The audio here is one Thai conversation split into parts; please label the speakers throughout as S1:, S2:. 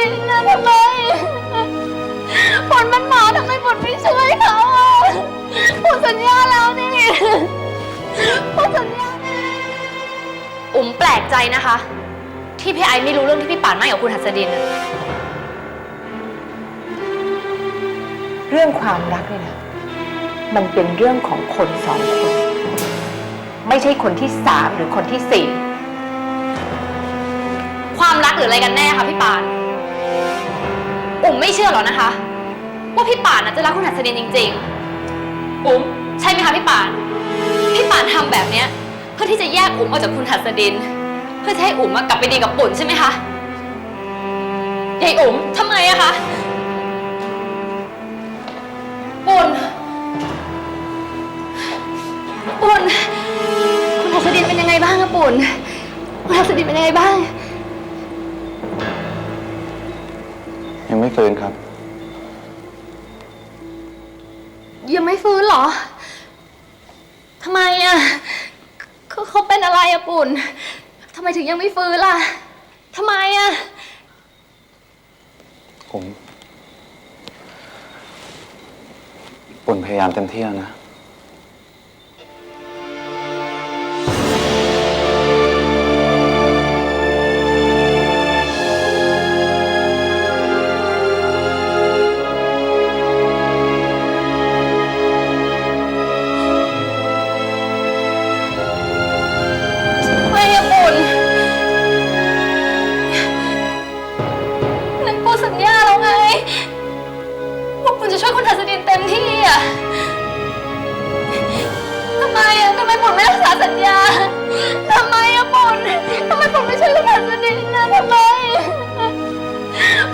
S1: ดินนะทำไมฝนมันมาทำไมฝนไม่ช่วยเขาอะฝนสัญญาแล้วนี่ฝนสัญญา
S2: อุ๋มแปลกใจนะคะ ที่พี่ไอไม่รู้เรื่องที่พี่ป่านไม่กับคุณหัสดินอะ
S3: เรื่องความรักเนี่ยนะมันเป็นเรื่องของคนสองคน ไม่ใช่คนที่สามหรือคนที่สี่
S2: ความรักหรืออะไรกันแน่คะพี่ป่านอุ๋ม ไม่เชื่อหรอกนะคะ ว่าพี่ป่านน่ะจะรักคุณหัสดินจริงๆอุ๋มใช่ไหมคะพี่ป่าน พี่ป่านทำแบบเนี้ยเพื่อที่จะแยกอุ๋มออกจากคุณหัสดิน เพื่อจะให้อุ๋มมากลับไปดีกับปุ่นใช่ไหมคะยายอุ๋มทำไมอะคะปุ่นปุ่นคุณหัสดินเป็นยังไงบ้างอะปุ่นคุณหัสดินเป็นยังไงบ้าง
S4: ยังไม่ฟื้นครับ
S2: ยังไม่ฟื้นเหรอ ทำไมอะเขาเขาเป็นอะไรอะปุ่น ทำไมถึงยังไม่ฟื้นล่ะ ทำไมอะ
S4: ผม ปุ่นพยายามเต็มที่แล้วนะ
S2: คุณทัศดินเต็มที่อะทำไมอะทำไมปุ่นไม่รักษาสัญญาทำไมอะปุ่นทำไมปุ่นไม่ช่วยคุณทัศดินนะทำไม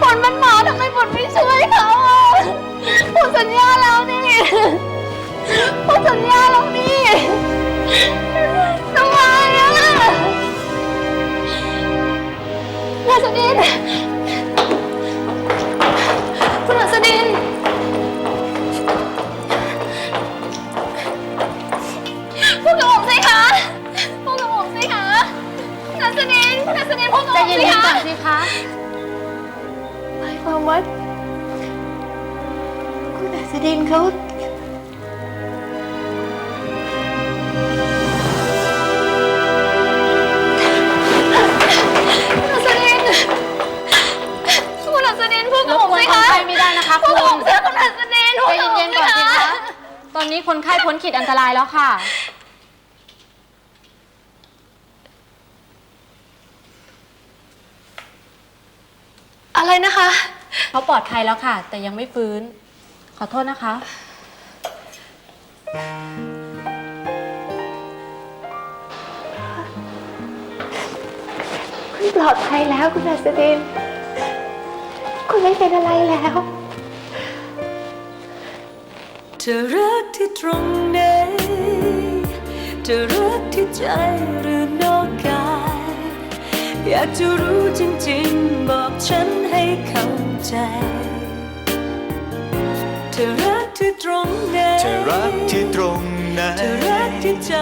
S2: ปุ่นมันหมาทำไมปุ่นไม่ช่วยเขาอะปุ่นสัญญาแล้วนี่ปุ่นสัญญาแล้วนี่
S1: วามว่าคุณอัศดินเขา
S2: คุณนัสนินคุณนัสนินพูดกับผมสิคะ
S1: รบกวนคนไข้ไม่ได้นะคะ
S2: พูดกับผม
S1: คุณ
S2: สิคุณนัสนินพูด
S1: ใจ
S2: กับผม
S1: เย็นๆ
S2: สิ
S1: ก่อนสิ
S2: คะ
S1: คะตอนนี้คนไข้พ้นขีดอันตรายแล้วค่ะ
S2: อะไรนะคะ
S1: เขาปลอดภัยแล้วค่ะ แต่ยังไม่ฟื้น ขอโทษนะคะ
S3: คุณปลอดภัยแล้วคุณอัศดิน คุณไม่เป็นอะไรแล้ว
S5: จะรักที่ตรงไหนจะรักที่ใจหรือนอกกาย อยากจะรู้จริงๆ บอกฉันให้เข้าใจ เธอรักที่ตรงไหน
S6: เธอรักที่ตรงไหน
S5: เธอรักที่ใจ